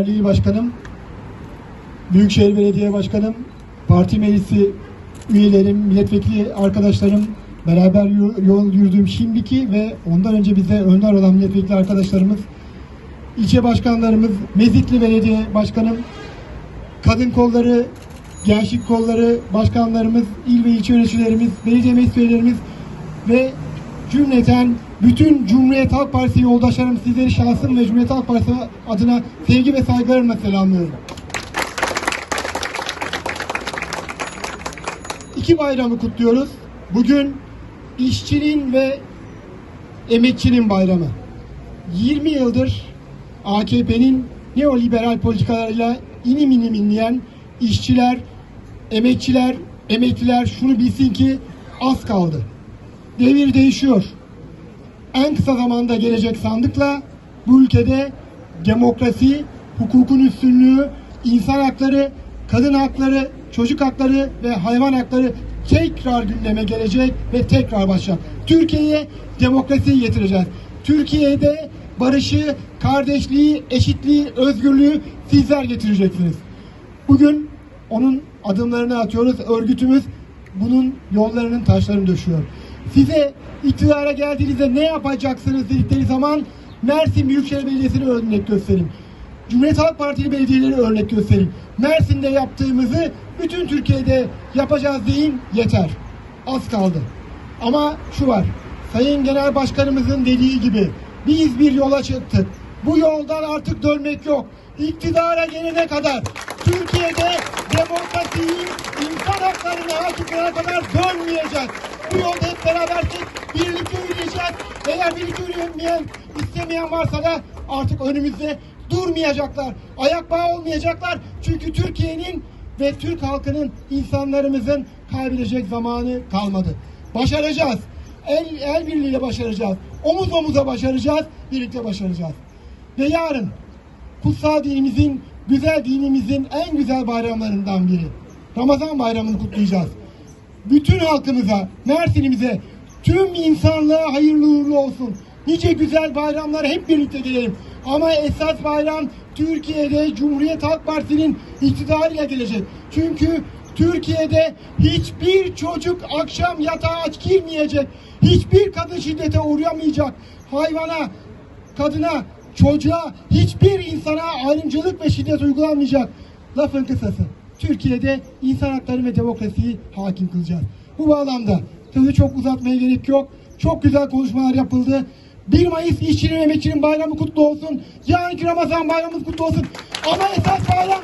Birliği Başkanım, Büyükşehir Belediye Başkanım, parti meclisi üyelerim, milletvekili arkadaşlarım, beraber yo- yol yürüdüğüm şimdiki ve ondan önce bize önder olan milletvekili arkadaşlarımız, ilçe başkanlarımız, Mezitli Belediye Başkanım, kadın kolları, gençlik kolları başkanlarımız, il ve ilçe yöneticilerimiz, belediye meclis üyelerimiz ve cümleten bütün Cumhuriyet Halk Partisi yoldaşlarım sizleri şahsım ve Cumhuriyet Halk Partisi adına sevgi ve saygılarımla selamlıyorum. İki bayramı kutluyoruz. Bugün işçinin ve emekçinin bayramı. 20 yıldır AKP'nin neoliberal politikalarıyla inim inim inleyen işçiler, emekçiler, emekliler şunu bilsin ki az kaldı. Devir değişiyor. En kısa zamanda gelecek sandıkla bu ülkede demokrasi, hukukun üstünlüğü, insan hakları, kadın hakları, çocuk hakları ve hayvan hakları tekrar gündeme gelecek ve tekrar başlayacak. Türkiye'ye demokrasiyi getireceğiz. Türkiye'de barışı, kardeşliği, eşitliği, özgürlüğü sizler getireceksiniz. Bugün onun adımlarını atıyoruz. Örgütümüz bunun yollarının taşlarını döşüyor. Size iktidara geldiğinizde ne yapacaksınız dedikleri zaman Mersin Büyükşehir Belediyesi'ni örnek gösterin. Cumhuriyet Halk Partili belediyeleri örnek gösterin. Mersin'de yaptığımızı bütün Türkiye'de yapacağız deyin yeter. Az kaldı. Ama şu var. Sayın Genel Başkanımızın dediği gibi biz bir yola çıktık. Bu yoldan artık dönmek yok. İktidara gelene kadar Türkiye'de demokrasiyi, insan haklarını hakikate kadar dönmeyeceğiz. Bu yolda hep berabersek birlikte yürüyeceğiz. Eğer birlikte yürüyemeyen, istemeyen varsa da artık önümüzde durmayacaklar. Ayak bağı olmayacaklar. Çünkü Türkiye'nin ve Türk halkının, insanlarımızın kaybedecek zamanı kalmadı. Başaracağız. El, el birliğiyle başaracağız. Omuz omuza başaracağız. Birlikte başaracağız. Ve yarın kutsal dinimizin, güzel dinimizin en güzel bayramlarından biri. Ramazan bayramını kutlayacağız. Bütün halkımıza, Mersin'imize, tüm insanlığa hayırlı uğurlu olsun. Nice güzel bayramlar hep birlikte gelelim. Ama esas bayram Türkiye'de Cumhuriyet Halk Partisi'nin iktidarıyla gelecek. Çünkü Türkiye'de hiçbir çocuk akşam yatağa aç girmeyecek. Hiçbir kadın şiddete uğrayamayacak. Hayvana, kadına, çocuğa, hiçbir insana ayrımcılık ve şiddet uygulanmayacak. Lafın kısası. Türkiye'de insan hakları ve demokrasiyi hakim kılacağız. Bu bağlamda sözü çok uzatmaya gerek yok. Çok güzel konuşmalar yapıldı. 1 Mayıs işçinin emekçinin bayramı kutlu olsun. Yarınki Ramazan bayramımız kutlu olsun. Ama esas bayram